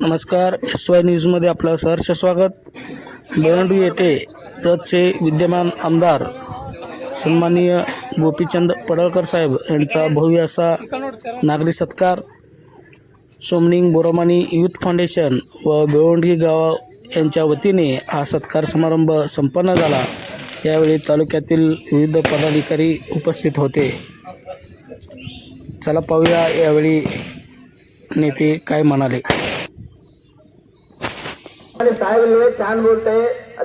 नमस्कार S Y न्यूजमध्ये आपलं सहर्ष स्वागत. बेळंडू येथे जतचे विद्यमान आमदार सन्माननीय गोपीचंद पडळकर साहेब यांचा भव्य असा नागरी सत्कार. सोमनिंग बोरमानी यूथ फाउंडेशन व बेळंडी गाव यांच्या वतीने हा सत्कार समारंभ संपन्न झाला. यावेळी तालुक्यातील विविध पदाधिकारी उपस्थित होते. चला पाहूया यावेळी नेते काय म्हणाले. साहेब ले छान बोलते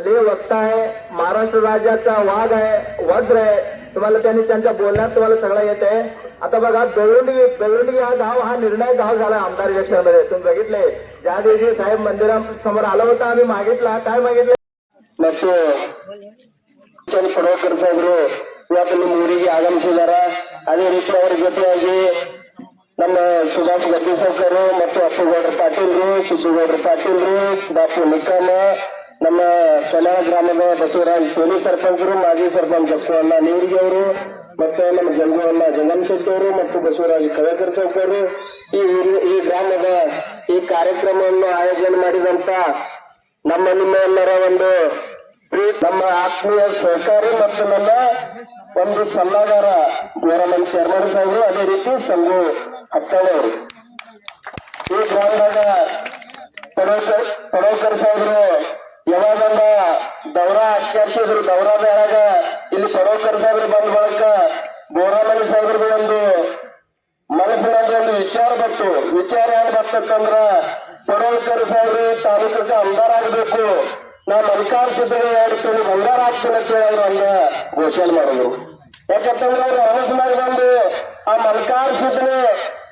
ले वक्ता आहे. महाराष्ट्र राज्याचा वाघ आहे वज्र आहे. तुम्हाला त्यांनी त्यांच्या बोलण्यात तुम्हाला सगळं येत आहे. आता बघा बेळुंडगी बेळुंडगी हा गाव हा निर्णायक गाव झाला आमदार यशामध्ये. तुम्ही बघितले? ज्या दिवशी साहेब मंदिरा समोर आला होता आम्ही मागितला. काय मागितलं? पडवकर साहेब या तुम्ही मोदी आगमशी जरा आणि रिक्षावर घेतले ನಮ್ಮ ಸುಭಾಷ್ ಗದ್ದಿ ಸರ್ ಮತ್ತು ಅಪ್ಪುಗೌಡ್ರ ಪಾಟೀಲ್ರು ಪಾಟೀಲ್ ಪಾಟೀಲ್ರು ಸುಭಾಷ್ ನಿಕ್ಕಮ್ಮ ನಮ್ಮ ಸೊಲ ಗ್ರಾಮದ ಬಸವರಾಜ್ ಟೋಲಿ ಸರ್ಪಂಚರು, ಮಾಜಿ ಸರ್ಪಂಚ್ ಅಪ್ಪಣ್ಣ ನೀರಿಗೆ ಅವರು, ಮತ್ತೆ ನಮ್ಮ ಜಂಗವನ್ನ ಜಂಗಮ್ ಅವರು ಮತ್ತು ಬಸವರಾಜ್ ಕವೇಕರ್ ಸರ್ಕಾರ ಈ ಈ ಗ್ರಾಮದ ಈ ಕಾರ್ಯಕ್ರಮವನ್ನು ಆಯೋಜನೆ ಮಾಡಿದಂತ ನಮ್ಮ ನಿಮ್ಮ ಎಲ್ಲರ ಒಂದು ನಮ್ಮ ಆತ್ಮೀಯ ಸಹಕಾರಿ ಮತ್ತು ನನ್ನ ಒಂದು ಸಲಹೆಗಾರ ಗೌರವ ಚೇರ್ಮನ್ ಸಾಹೇಬರು ಅದೇ ರೀತಿ ಸಂಘು ಹಟ್ಟಣವರು ಈ ಗ್ರಾಮದಾಗ ಪಡೋಕರ್ ಪಡೋಕರ್ ಸಾಹೇಬರು ಯಾವಾಗನ್ನ ದೌರಾ ಆಚರಿಸಿದ್ರು. ದೌರಾ ಬೇರಾಗ ಇಲ್ಲಿ ಪಡೋಕರ್ ಸಾಹೇಬರು ಬಂದ ಬಳಿಕ ಗೋರಮಣಿ ಸಾಹೇಬ್ರಿಗೆ ಒಂದು ಮನಸ್ಸಿನಲ್ಲಿ ಒಂದು ವಿಚಾರ ಬಂತು. ವಿಚಾರ ಏನ್ ಬರ್ತಕ್ಕಂದ್ರ ಪಡೋಲ್ಕರ್ ಸಾಹೇಬ್ರು ತಾಲೂಕಕ್ಕೆ ಆಮದಾರ ಆಗಬೇಕು. ನಾ ಮಲ್ಕಾರ್ ಸಿದ್ಧಗೆ ಹೇಳ್ತೀನಿ ಬಂಗಾರ ಆಗ್ತೀನಿ ಅಂತ ಹೇಳಿ ಅವ್ರು ಘೋಷಣೆ ಮಾಡಿದ್ರು. ಯಾಕಂತಂದ್ರೆ ಅವ್ರ ಮನಸ್ಸಿನಾಗ ಬಂದು ಆ ಮಲ್ಕಾರ್ ಸಿದ್ಧನೆ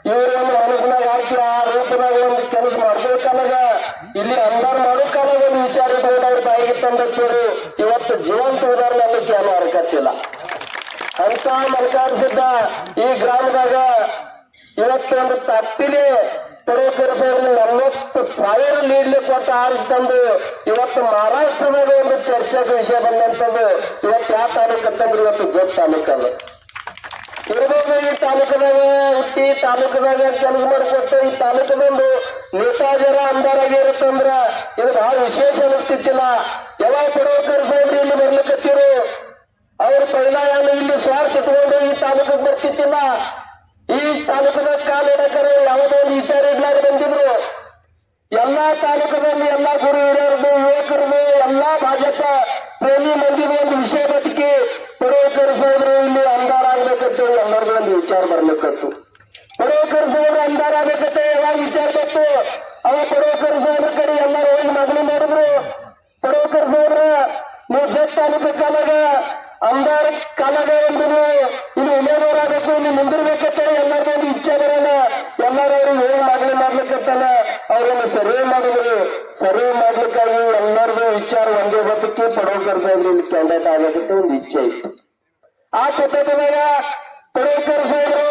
ಇವ್ರ ಒಂದು ಮನಸ್ಸಿನಾಗ ಹಾಕಿ ಆ ರೂಪದಾಗ ಒಂದು ಕೆಲಸ ಮಾಡ್ಬೇಕನ್ನಗ ಇಲ್ಲಿ ಅಂದಾರ ಮಾಡೋಕಾಲಾಗ ಒಂದು ವಿಚಾರ ಇಟ್ಕೊಂಡು ಅವ್ರ ಬಾಯಿಗೆ ತಂದತ್ತೇಳಿ ಇವತ್ತು ಜೀವಂತ ಉದಾಹರಣೆ ಅನ್ನಕ್ಕೆ ಏನು ಹರಕತ್ತಿಲ್ಲ ಅಂತ ಮಲ್ಕಾರಿಸಿದ್ದ ಈ ಗ್ರಾಮದಾಗ ಇವತ್ತು ಒಂದು ತಪ್ಪಿಲಿ ಪಡೋಕರ ಸೇರಿ ನಲವತ್ತು ಸಾವಿರ ಲೀಡ್ಲಿ ಕೊಟ್ಟು ಆರಿಸಿ ತಂದು ಇವತ್ತು ಮಹಾರಾಷ್ಟ್ರದಾಗ ಒಂದು ಚರ್ಚೆಗೆ ವಿಷಯ ಬಂದಂತದ್ದು ಇವತ್ತು ಯಾವ ತಾಲೂಕು ಅಂತಂದ್ರೆ ಇವತ್ತು ಜಸ್ಟ್ ತಾಲೂಕು ಅದು ಈ ತಾಲೂಕಿನಾಗ, ಹುಟ್ಟಿ ತಾಲೂಕಿನಾಗ ಕೆಲಸ ಮಾಡಿಕೊಟ್ಟು ಈ ತಾಲೂಕದೊಂದು ನೇತಾಜರ ಅಂದಾರಾಗಿರುತ್ತಂದ್ರ ಇದು ಬಹಳ ವಿಶೇಷ ಅನಿಸ್ತಿತ್ತಿಲ್ಲ. ಯಾವಾಗ ಪಡೋಕರ್ ಸಾಹೇಬ್ರಿ ಇಲ್ಲಿ ಬರ್ಲಿಕ್ಕತ್ತಿರು ಅವ್ರ ಪರಿಣಾಮ ಇಲ್ಲಿ ಸ್ವಾರ್ಥ ಇಟ್ಕೊಂಡು ಈ ತಾಲೂಕಿಗೆ ಬರ್ತಿತ್ತಿಲ್ಲ. ಈ ತಾಲೂಕದ ಕಾಲಿಡಕರು ಯಾವುದೋ ಒಂದು ವಿಚಾರ ಇಡ್ಲಾರ ಬಂದಿದ್ರು. ಎಲ್ಲಾ ತಾಲೂಕದಲ್ಲಿ ಎಲ್ಲಾ ಗುರು ಹಿರಿಯರದು ಯುವಕರದು ಎಲ್ಲಾ ಭಾಜಪ ಪ್ರೇಮಿ ಮಂದಿದು ಒಂದು ವಿಷಯ ಬದುಕಿ ಪಡೋಕರ್ ಸಾಹೇಬ್ರು ವಿಚಾರ ಬರ್ಲಿಕ್ಕತ್ತು. ಪಡೋಕರ್ ಸಾಹೇಬ್ರು ಅಂದಾರ ಆಗ್ಬೇಕಂತ ಯಾವಾಗ ವಿಚಾರ ಬಂತು ಅವ ಪಡೋಕರ್ ಸಾಹೇಬ್ರ ಕಡೆ ಎಲ್ಲರೂ ಹೋಗಿ ಮಗನಿ ಮಾಡಿದ್ರು. ಪಡೋಕರ್ ಸಾಹೇಬ್ರ ನೀವು ಜಟ್ ತಾಲೂಕು ಕಾಲಾಗ ಅಂದಾರ ಕಾಲಾಗ ಒಂದು ಇನ್ನು ಉಮೇದವಾರ ಆಗಬೇಕು ಇನ್ನು ಮುಂದಿರ್ಬೇಕಂತಾರೆ ಎಲ್ಲರಿಗೂ ಒಂದು ಇಚ್ಛೆ ಬರಲ್ಲ. ಎಲ್ಲರೂ ಅವ್ರಿಗೆ ಹೇಳಿ ಮಗನಿ ಮಾಡ್ಲಿಕ್ಕತ್ತಾನ ಅವ್ರನ್ನ ಸರ್ವೆ ಮಾಡಿದ್ರು. ಸರಿ ಮಾಡ್ಲಿಕ್ಕಾಗಿ ಎಲ್ಲರಿಗೂ ವಿಚಾರ ಒಂದೇ ಬದುಕಿ ಪಡೋಕರ್ ಸಾಹೇಬ್ರು ಕ್ಯಾಂಡಿಡೇಟ್ ಆಗಬೇಕಂತ ಒಂದು ಇಚ್ಛೆ ಇತ್ತು. ಆ ಪದ್ಧತಿದಾಗ ಪಡೋಕರ್ ಸಾಹೇಬರು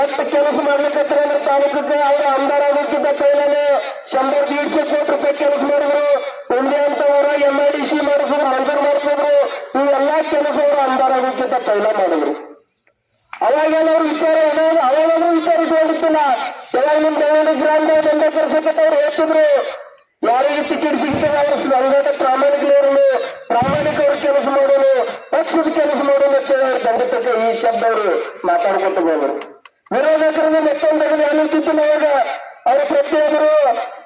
ಎಷ್ಟು ಕೆಲಸ ಮಾಡ್ಲಿಕ್ಕತ್ರ ಅಂದ್ರೆ ತಾಲೂಕಕ್ಕೆ ಅವ್ರ ಅಂದಾರ ಆಗೋಕ್ಕಿಂತ ಕೈಲೇ ಶಂಬರ್ ದೀಡ್ಶೆ ಕೋಟಿ ರೂಪಾಯಿ ಕೆಲಸ ಮಾಡಿದ್ರು. ಉಂಡೆ ಅಂತ ಊರಾಗ ಎಂ ಐ ಡಿ ಸಿ ಮಾಡಿಸಿದ್ರು, ಮಂಜೂರು ಮಾಡಿಸಿದ್ರು. ಇವೆಲ್ಲಾ ಕೆಲಸ ಅವರು ಅಂದಾರ ಆಗೋಕ್ಕಿಂತ ಕೈಲ ಮಾಡಿದ್ರು. ಅವಾಗೇನವ್ರು ವಿಚಾರ ಅವಾಗಾದ್ರೂ ವಿಚಾರ ಇಟ್ಕೊಂಡಿತ್ತಿಲ್ಲ ಯಾವಾಗ ನಿಮ್ ಬೆಳವಣಿಗೆ ಗ್ರಾಂಡ್ ದಂಡ ಕೆಲಸಕ್ಕೆ ಅವ್ರು ಹೇಳ್ತಿದ್ರು. ಮಾಡ್ಕೊತ ಬಂದರು ವಿರೋಧಕರಿಗೆ ಮತ್ತೊಂದು ಅನ್ನಿಸ್ತಿತ್ತು ನಾವಾಗ ಅವ್ರು ಪ್ರತಿಯೊಬ್ಬರು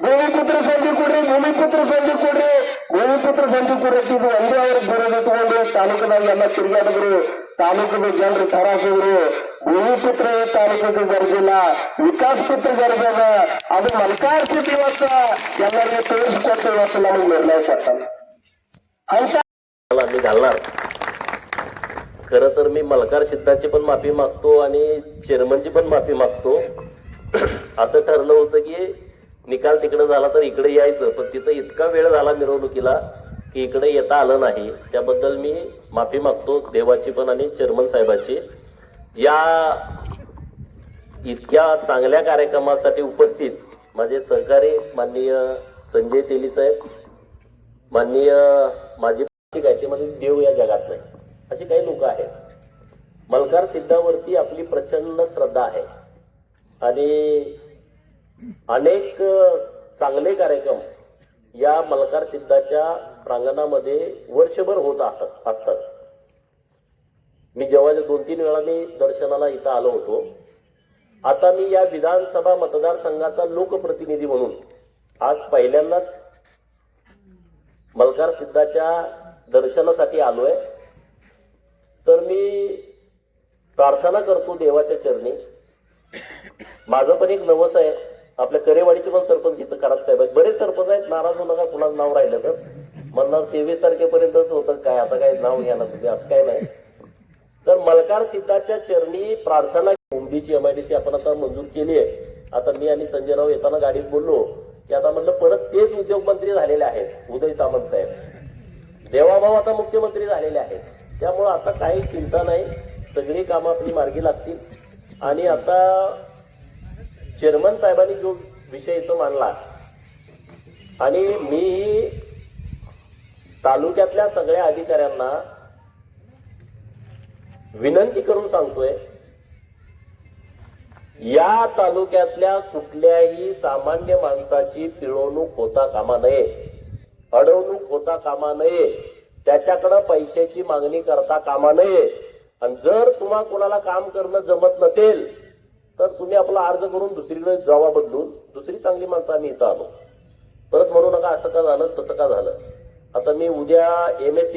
ಭೂಮಿಪುತ್ರ ಸಂಧಿ ಕೊಡ್ರಿ ಭೂಮಿಪುತ್ರ ಸಂಧಿ ಕೊಡ್ರಿ ಭೂಮಿಪುತ್ರ ಸಂಧಿ ಕೊಡ್ರಿ ಇದು ಒಂದೇ ಅವ್ರಿಗೆ ಬರೋದು ತಗೊಂಡು ತಾಲೂಕಿನಲ್ಲಿ ಎಲ್ಲ ತಿರುಗಾಡಿದ್ರು. ತಾಲೂಕಿನ ಜನರು ತರಾಸಿದ್ರು. ಭೂಮಿಪುತ್ರ ತಾಲೂಕಿಗೆ ಗರ್ಜಿಲ್ಲ ವಿಕಾಸ್ ಪುತ್ರ ಗರ್ಜದ ಅದು ಮಲ್ಕಾರ್ಸಿದ್ ಇವತ್ತ ಎಲ್ಲರಿಗೂ ತಿಳಿಸ್ಕೊಟ್ಟು ಇವತ್ತು ನಮಗೆ ನಿರ್ಣಯ ಕೊಟ್ಟ. ಅಂತ ಅಲ್ಲ. खरं तर मी मलकार सिद्धांची पण माफी मागतो आणि चेअरमनची पण माफी मागतो. असं ठरलं होतं की निकाल तिकडे झाला तर इकडे यायचं. पण तिथं इतका वेळ झाला मिरवणुकीला की इकडे येता आलं नाही. त्याबद्दल मी माफी मागतो देवाची पण आणि चेअरमन साहेबाची. या इतक्या चांगल्या कार्यक्रमासाठी उपस्थित माझे सहकारी माननीय संजय तेली साहेब माननीय माझी ठीक ते म्हणजे देव या जगात नाही अशी काही लोक आहेत. मलकार सिद्धावरती आपली प्रचंड श्रद्धा आहे. आणि अनेक चांगले कार्यक्रम या मलकार सिद्धाच्या प्रांगणामध्ये वर्षभर होत असतात असतात. मी जेव्हा दोन तीन वेळा मी दर्शनाला इथं आलो होतो आता मी या विधानसभा मतदारसंघाचा लोकप्रतिनिधी म्हणून आज पहिल्यांदाच मलकार सिद्धाच्या दर्शनासाठी आलोय. तर मी प्रार्थना करतो देवाच्या चरणी. माझं पण एक नवस आहे. आपल्या करेवाडीचे पण सरपंच इथं करात साहेब आहेत. बरेच सरपंच आहेत. नाराज होऊ नका कुणाचं नाव राहिलं तर. म्हणणार तेवीस तारखेपर्यंतच होतं. काय आता काय नाव घ्यायला तुम्ही असं काय नाही. तर मलकार सिद्धाच्या चरणी प्रार्थना मुंबईची एमआयडीसी आपण आता मंजूर केली आहे. आता मी आणि संजय राव येताना गाडीत बोललो की आता म्हटलं परत तेच उद्योगमंत्री झालेले आहेत उदय सामंत साहेब. देवाभाऊ आता मुख्यमंत्री झालेले आहेत. त्यामुळं आता काही चिंता नाही. सगळी कामं आपली मार्गी लागतील. आणि आता चेअरमन साहेबांनी जो विषय इथं मांडला आणि मीही तालुक्यातल्या सगळ्या अधिकाऱ्यांना विनंती करून सांगतोय या तालुक्यातल्या कुठल्याही सामान्य माणसाची पिळवणूक होता कामा नये अडवणूक होता कामा नये. त्याच्याकडं पैशाची मागणी करता कामा नये. आणि जर तुम्हा कोणाला काम करणं जमत नसेल तर तुम्ही आपला अर्ज करून दुसरीकडे जावा बदलून. दुसरी चांगली माणसं आम्ही इथं आलो. परत म्हणू नका असं का झालं तसं का झालं? आता मी उद्या एम एस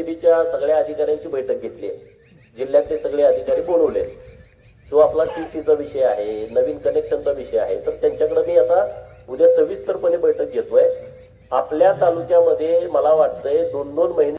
सगळ्या अधिकाऱ्यांची बैठक घेतली आहे. जिल्ह्यातले सगळे अधिकारी बोलवले जो आपला टी सीचा विषय आहे नवीन कनेक्शनचा विषय आहे तर त्यांच्याकडे मी आता उद्या सविस्तरपणे बैठक घेतोय. आपल्या तालुक्यामध्ये मला वाटतंय दोन दोन महिने